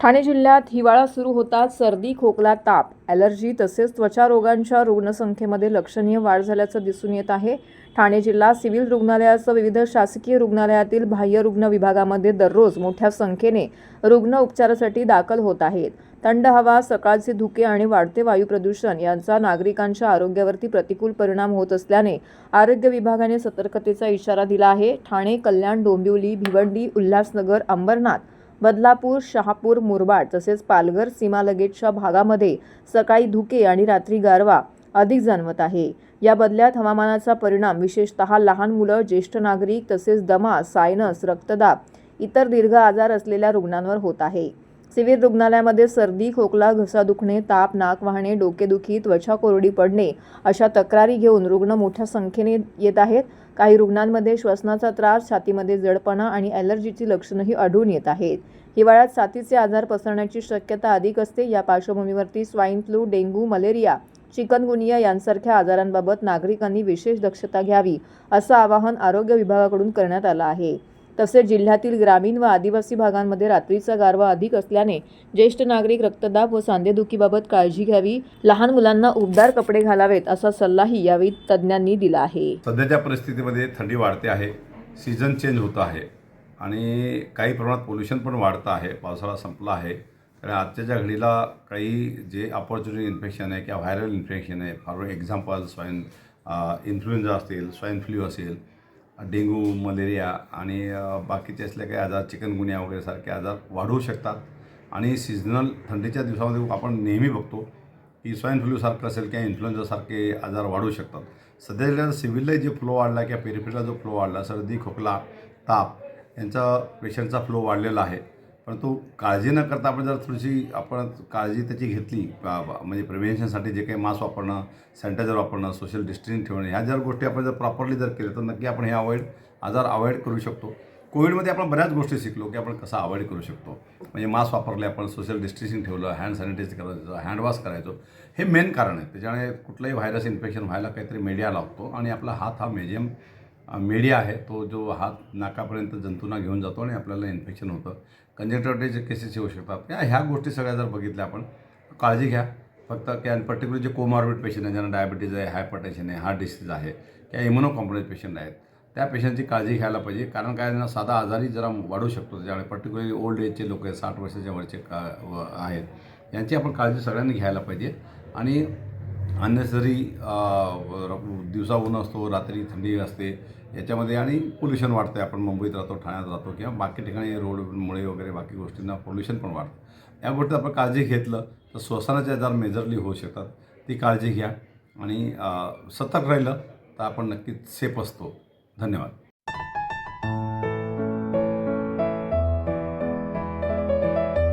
ठाणे जिल्ह्यात हिवाळा सुरू होताच सर्दी खोकला ताप ॲलर्जी तसेच त्वचा रोगांच्या रुग्णसंख्येमध्ये लक्षणीय वाढ झाल्याचं दिसून येत आहे. ठाणे जिल्हा सिव्हिल रुग्णालयासह विविध शासकीय रुग्णालयातील बाह्य रुग्ण विभागामध्ये दररोज मोठ्या संख्येने रुग्ण उपचारासाठी दाखल होत आहेत. थंड हवा सकाळचे धुके आणि वाढते वायू प्रदूषण यांचा नागरिकांच्या आरोग्यावरती प्रतिकूल परिणाम होत असल्याने आरोग्य विभागाने सतर्कतेचा इशारा दिला आहे. ठाणे कल्याण डोंबिवली भिवंडी उल्हासनगर अंबरनाथ बदलापूर शहापूर मुरबाड तसेच पालघर सीमालगेटच्या भागामध्ये सकाळी धुके आणि रात्री गारवा अधिक जाणवत आहे. या बदल्यात हवामानाचा परिणाम विशेषतः लहान मुलं ज्येष्ठ नागरिक तसेच दमा सायनस रक्तदाब इतर दीर्घ आजार असलेल्या रुग्णांवर होत आहे. सिव्हिल रुग्णालयामध्ये सर्दी खोकला घसा दुखणे ताप नाक वाहणे डोकेदुखी त्वचा कोरडी पडणे अशा तक्रारी घेऊन रुग्ण मोठ्या संख्येने येत आहेत. काही रुग्णांमध्ये श्वसनाचा त्रास छातीमध्ये जडपणा आणि ॲलर्जीची लक्षणंही आढळून येत आहेत. हिवाळ्यात साथीचे आजार पसरण्याची शक्यता अधिक असते. या पार्श्वभूमीवरती swine flu dengue malaria chikungunya यांसारख्या आजारांबाबत नागरिकांनी विशेष दक्षता घ्यावी असं आवाहन आरोग्य विभागाकडून करण्यात आलं आहे. तसेच जिल्ह्यातील ग्रामीण व आदिवासी भागांमध्ये रात्रीचा गारवा अधिक असल्याने ज्येष्ठ नागरिक रक्तदाब व सांधेदुखीबाबत काळजी घ्यावी लहान मुलांना उबदार कपडे घालावेत असा सल्लाही यावेळी तज्ज्ञांनी दिला आहे. सध्याच्या परिस्थितीमध्ये थंडी वाढते आहे सीझन चेंज होतं आहे आणि काही प्रमाणात पोल्युशन पण वाढतं आहे पावसाळा संपला आहे. कारण आजच्या घडीला काही जे अपॉर्च्युनिटी इन्फेक्शन आहे किंवा व्हायरल इन्फेक्शन आहे फॉर एक्झाम्पल स्वाईन इन्फ्लुएन्झा असतील स्वाईन फ्लू असेल डेंग्यू मलेरिया आणि बाकीचे असले काही आजार चिकनगुनिया वगैरे सारखे आजार वाढवू शकतात. आणि सीझनल थंडीच्या दिवसामध्ये आपण नेहमी बघतो की स्वाईन फ्लूसारखं असेल किंवा इन्फ्लुएन्झासारखे आजार वाढू शकतात. सध्याच्या सिव्हिलला जे फ्लो वाढला किंवा पेरिफेरला जो फ्लो वाढला सर्दी खोकला ताप यांचा पेशंटचा फ्लो वाढलेला आहे. परंतु काळजी न करता आपण जर थोडीशी आपण काळजी त्याची घेतली बा- म्हणजे प्रिव्हेन्शनसाठी जे काही मास्क वापरणं सॅनिटायझर वापरणं सोशल डिस्टन्सिंग ठेवणं ह्या जर गोष्टी आपण जर प्रॉपरली जर केल्या तर नक्की आपण हे अवॉइड आजार अवॉइड करू शकतो. कोविडमध्ये आपण बऱ्याच गोष्टी शिकलो की आपण कसं अवॉइड करू शकतो. म्हणजे मास्क वापरले आपण सोशल डिस्टन्सिंग ठेवलं हँड सॅनिटाईज करायचं हँडवॉश करायचो. हे मेन कारण आहे. त्याच्यामुळे कुठलंही व्हायरस इन्फेक्शन व्हायला काहीतरी मीडिया लागतो आणि आपला हात हा मेजियम मीडिया आहे तो जो हात नाकापर्यंत जंतूंना घेऊन जातो आणि आपल्याला इन्फेक्शन होतं. कंजेक्टिव्हिटीचे केसेस येऊ शकतात. या ह्या गोष्टी सगळ्या जर बघितल्या आपण काळजी घ्या. फक्त की पर्टिक्युलर जे कोमॉर्बिड पेशंट आहे ज्यांना डायबिटीज आहे हायपरटेन्शन आहे हार्ट डिसीज आहे किंवा इम्युनोकॉम्प्रोमाइज पेशंट आहेत त्या पेशंटची काळजी घ्यायला पाहिजे. कारण काय त्यांना साधा आजारी जरा वाढू शकतो त्याच्यामुळे पर्टिक्युलरली ओल्ड एजचे लोक आहेत साठ वर्षाच्या वरचे का व आहेत यांची आपण काळजी सगळ्यांनी घ्यायला पाहिजे. आणि अननेसरी दिवसा ऊन असतो रात्री थंडी असते याच्यामध्ये आणि पोल्युशन वाढतं आहे आपण मुंबईत राहतो ठाण्यात राहतो किंवा बाकी ठिकाणी रोडमुळे वगैरे बाकी गोष्टींना पोल्युशन पण वाढतं. या गोष्टी आपण काळजी घेतलं तर श्वसनाचे आजार मेजरली होऊ शकतात. ती काळजी घ्या आणि uh, सतर्क राहिलं तर आपण नक्कीच सेफ असतो. धन्यवाद.